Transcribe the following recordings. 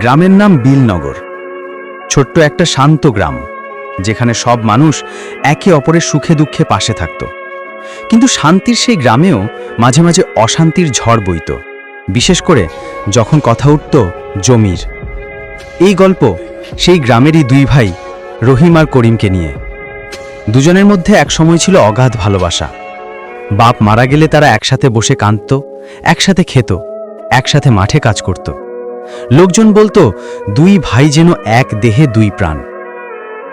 গ্রামের নাম বিলনগর। ছোট্ট একটা শান্ত গ্রাম, যেখানে সব মানুষ একে অপরের সুখে দুঃখে পাশে থাকত। কিন্তু শান্তির সেই গ্রামেও মাঝে মাঝে অশান্তির ঝড় বইত, বিশেষ করে যখন কথা উঠত জমির। এই গল্প সেই গ্রামেরই দুই ভাই, রহিম আর করিমকে নিয়ে। দুজনের মধ্যে এক সময় ছিল অগাধ ভালোবাসা। বাপ মারা গেলে তারা একসাথে বসে কাঁদত, একসাথে খেত, একসাথে মাঠে কাজ করত। লোকজন বলতো, দুই ভাই যেন এক দেহে দুই প্রাণ।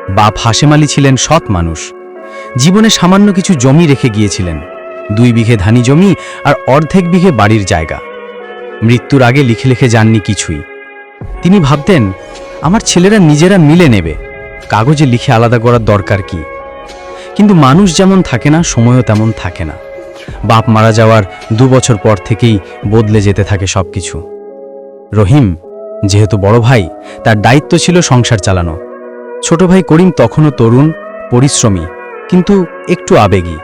বাপ হাসেম ছিলেন সৎ মানুষ। জীবনে সামান্য কিছু জমি রেখে গিয়েছিলেন। দুই বিঘে ধানি জমি আর অর্ধেক বিঘে বাড়ির জায়গা। মৃত্যুর আগে লিখে লিখে যাননি কিছুই। তিনি ভাবতেন, আমার ছেলেরা নিজেরা মিলে নেবে। কাগজে লিখে আলাদা করার দরকার কি? কিন্তু মানুষ যেমন থাকে না, সময়ও তেমন থাকে না। বাপ মারা যাওয়ার দু বছর পর থেকেই বদলে যেতে থাকে সবকিছু। রহিম, যেহেতু বড় ভাই, তার দায়িত্ব ছিল সংসার চালানো। ছোট ভাই করিম তখনও তরুণ, পরিশ্রমী, কিন্তু একটু আবেগী।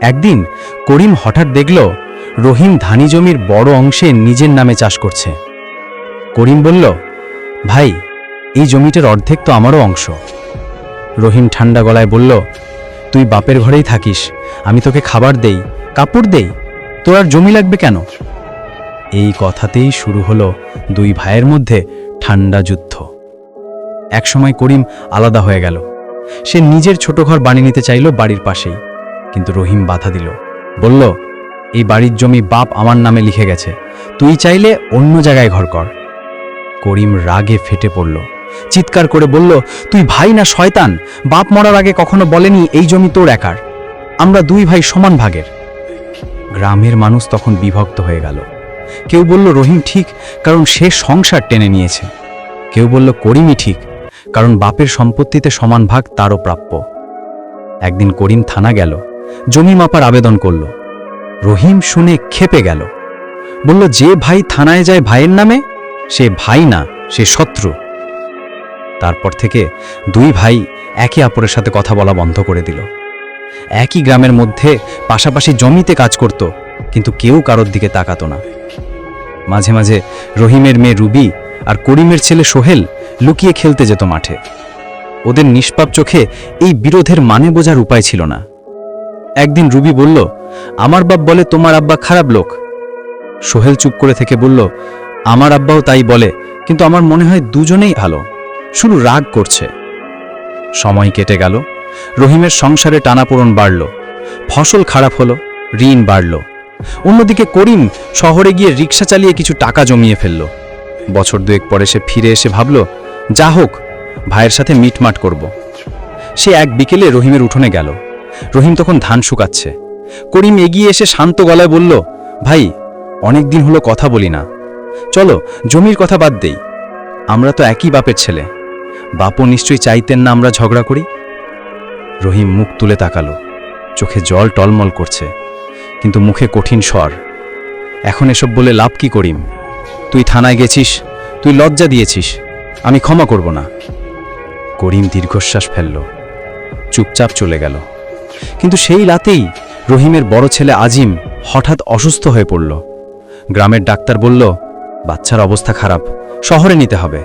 একদিন করিম হঠাৎ দেখল, রহিম ধানি জমির বড় অংশে নিজের নামে চাষ করছে। করিম বলল, ভাই, এই জমিটার অর্ধেক তো আমারও অংশ। রহিম ঠান্ডা গলায় বলল, তুই বাপের ঘরেই থাকিস, আমি তোকে খাবার দেই, কাপড় দেই, তোর আর জমি লাগবে কেন? এই কথাতেই শুরু হলো দুই ভাইয়ের মধ্যে ঠান্ডা যুদ্ধ। একসময় করিম আলাদা হয়ে গেল। সে নিজের ছোট ঘর বানিয়ে নিতে চাইল বাড়ির পাশেই। কিন্তু রহিম বাধা দিল। বলল, এই বাড়ির জমি বাপ আমার নামে লিখে গেছে। তুই চাইলে অন্য জায়গায় ঘর কর। করিম রাগে ফেটে পড়ল। চিৎকার করে বলল, তুই ভাই না শয়তান? বাপ মরার আগে কখনো বলেনি এই জমি তোর একার? আমরা দুই ভাই সমান ভাগের। গ্রামের মানুষ তখন বিভক্ত হয়ে গেল। কেউ বলল, রহিম, ঠিক। কারণ সে সংসার টেনে নিয়েছে। কেউ বলল, করিমই ঠিক। কারণ বাপের সম্পত্তিতে সমান ভাগ তারও প্রাপ্য। একদিন করিম থানা গেল, জমি মাপার আবেদন করল। রহিম শুনে খেপে গেল। বলল, যে ভাই থানায় যায় ভাইয়ের নামে, সে ভাই না, সে শত্রু। তারপর থেকে দুই ভাই একে অপরের সাথে কথা বলা বন্ধ করে দিল। একই গ্রামের মধ্যে পাশাপাশি জমিতে কাজ করত, কিন্তু কেউ কারোর দিকে তাকাতো না। মাঝে মাঝে রহিমের মেয়ে রুবি আর করিমের ছেলে সোহেল লুকিয়ে খেলতে যেত মাঠে। ওদের নিষ্পাপ চোখে এই বিরোধের মানে বোঝার উপায় ছিল না। একদিন রুবি বলল, আমার বাপ বলে তোমার আব্বা খারাপ লোক। সোহেল চুপ করে থেকে বলল, আমার আব্বাও তাই বলে, কিন্তু আমার মনে হয় দুজনেই ভালো। শুধু রাগ করছে। সময় কেটে গেল। রহিমের সংসারে টানাপোড়ন বাড়ল। ফসল খারাপ হলো, ঋণ বাড়ল। অন্যদিকে করিম শহরে গিয়ে রিক্সা চালিয়ে কিছু টাকা জমিয়ে ফেলল। বছর দুয়েক পরে সে ফিরে এসে ভাবল, যা হোক, ভাইয়ের সাথে মিটমাট করব। সে এক বিকেলে রহিমের উঠোনে গেল। রহিম তখন ধান শুকাচ্ছে। করিম এগিয়ে এসে শান্ত গলায় বলল, ভাই অনেক দিন হলো কথা বলি না। চলো, জমির কথা বাদ দেই। আমরা তো একই বাপের ছেলে। বাপও নিশ্চয়ই চাইতেন না আমরা ঝগড়া করি? রহিম মুখ তুলে তাকালো। চোখে জল টলমল করছে। কিন্তু মুখে কঠিন স্বর। এখন এসব বলে লাভ কি করিম? তুই থানায় গেছিস, তুই লজ্জা দিয়েছিস, আমি ক্ষমা করব না। করিম দীর্ঘশ্বাস ফেলল, চুপচাপ চলে গেল। কিন্তু সেই রাতেই রহিমের বড় ছেলে আজিম হঠাৎ অসুস্থ হয়ে পড়ল। গ্রামের ডাক্তার বলল, বাচ্চার অবস্থা খারাপ, শহরে নিতে হবে।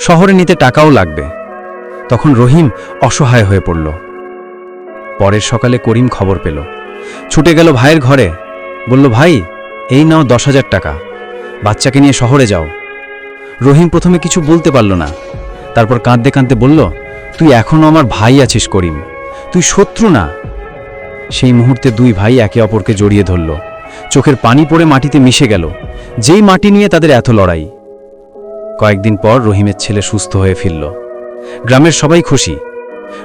শহরে নিতে টাকাও লাগবে। তখন রহিম অসহায় হয়ে পড়ল। পরের সকালে করিম খবর পেল ছুটে গেল ভাইয়ের ঘরে। বলল, ভাই, এই নাও দশ হাজার টাকা। বাচ্চাকে নিয়ে শহরে যাও। রহিম প্রথমে কিছু বলতে পারল না। তারপর কাঁদতে কাঁদতে বলল, তুই এখনও আমার ভাই আছিস করিম। তুই শত্রু না। সেই মুহূর্তে দুই ভাই একে অপরকে জড়িয়ে ধরল। চোখের পানি পড়ে মাটিতে মিশে গেল। যেই মাটি নিয়ে তাদের এত লড়াই। কয়েকদিন পর রহিমের ছেলে সুস্থ হয়ে ফিরল। গ্রামের সবাই খুশি।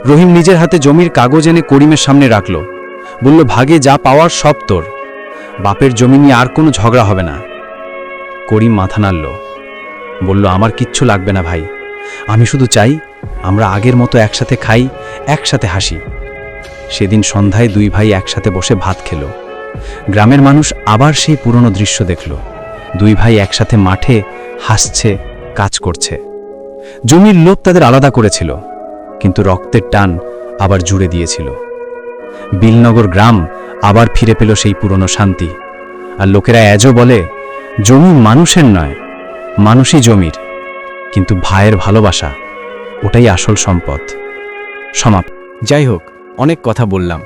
রহিম নিজের হাতে জমির কাগজ এনে করিমের সামনে রাখল। বলল, ভাগে যা পাওয়ার সব তোর। বাপের জমি নিয়ে আর কোনো ঝগড়া হবে না। করিম মাথা নাড়ল। বলল, আমার কিচ্ছু লাগবে না ভাই। আমি শুধু চাই আমরা আগের মতো একসাথে খাই, একসাথে হাসি। সেদিন সন্ধ্যায় দুই ভাই একসাথে বসে ভাত খেল। গ্রামের মানুষ আবার সেই পুরনো দৃশ্য দেখল। দুই ভাই একসাথে মাঠে হাসছে, কাজ করছে। জমির লোভ তাদের আলাদা করেছিল, কিন্তু রক্তের টান আবার জুড়ে দিয়েছিল। বিলনগর গ্রাম আবার ফিরে পেল সেই পুরনো শান্তি। আর লোকেরা এজও বলে, জমি মানুষের নয়, মানুষই জমির। কিন্তু ভাইয়ের ভালোবাসা, ওটাই আসল সম্পদ। সমাপ্ত যাই হোক, অনেক কথা বললাম।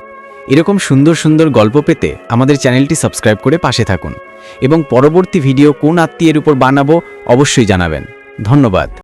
এরকম সুন্দর সুন্দর গল্প পেতে আমাদের চ্যানেলটি সাবস্ক্রাইব করে পাশে থাকুন। এবং পরবর্তী ভিডিও কোন আত্মীয়ের উপর বানাবো অবশ্যই জানাবেন। ধন্যবাদ।